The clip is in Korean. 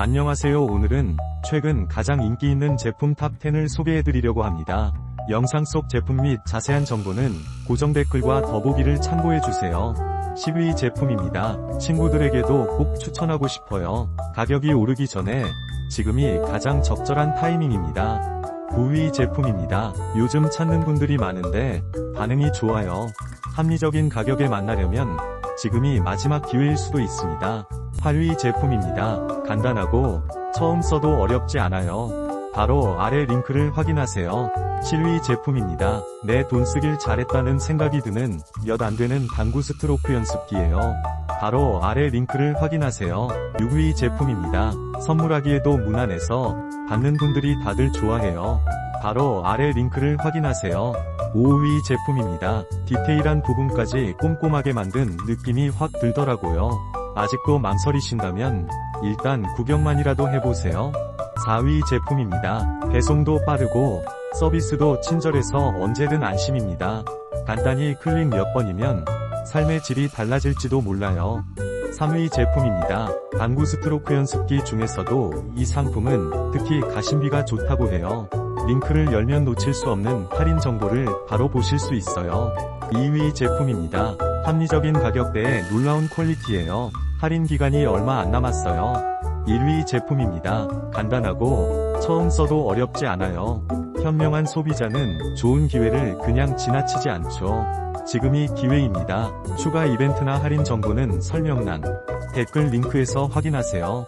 안녕하세요 오늘은 최근 가장 인기 있는 제품 탑10을 소개해드리려고 합니다. 영상 속 제품 및 자세한 정보는 고정 댓글과 더보기를 참고해주세요. 10위 제품입니다. 친구들에게도 꼭 추천하고 싶어요. 가격이 오르기 전에 지금이 가장 적절한 타이밍입니다. 9위 제품입니다. 요즘 찾는 분들이 많은데 반응이 좋아요. 합리적인 가격에 만나려면 지금이 마지막 기회일 수도 있습니다. 8위 제품입니다. 간단하고 처음 써도 어렵지 않아요. 바로 아래 링크를 확인하세요. 7위 제품입니다. 내 돈 쓰길 잘했다는 생각이 드는 몇 안되는 당구 스트로크 연습기예요. 바로 아래 링크를 확인하세요. 6위 제품입니다. 선물하기에도 무난해서 받는 분들이 다들 좋아해요. 바로 아래 링크를 확인하세요. 5위 제품입니다. 디테일한 부분까지 꼼꼼하게 만든 느낌이 확 들더라고요. 아직도 망설이신다면 일단 구경만이라도 해보세요. 4위 제품입니다. 배송도 빠르고 서비스도 친절해서 언제든 안심입니다. 간단히 클릭 몇 번이면 삶의 질이 달라질지도 몰라요. 3위 제품입니다. 당구 스트로크 연습기 중에서도 이 상품은 특히 가심비가 좋다고 해요. 링크를 열면 놓칠 수 없는 할인 정보를 바로 보실 수 있어요. 2위 제품입니다. 합리적인 가격대에 놀라운 퀄리티예요. 할인 기간이 얼마 안 남았어요. 1위 제품입니다. 간단하고 처음 써도 어렵지 않아요. 현명한 소비자는 좋은 기회를 그냥 지나치지 않죠. 지금이 기회입니다. 추가 이벤트나 할인 정보는 설명란, 댓글 링크에서 확인하세요.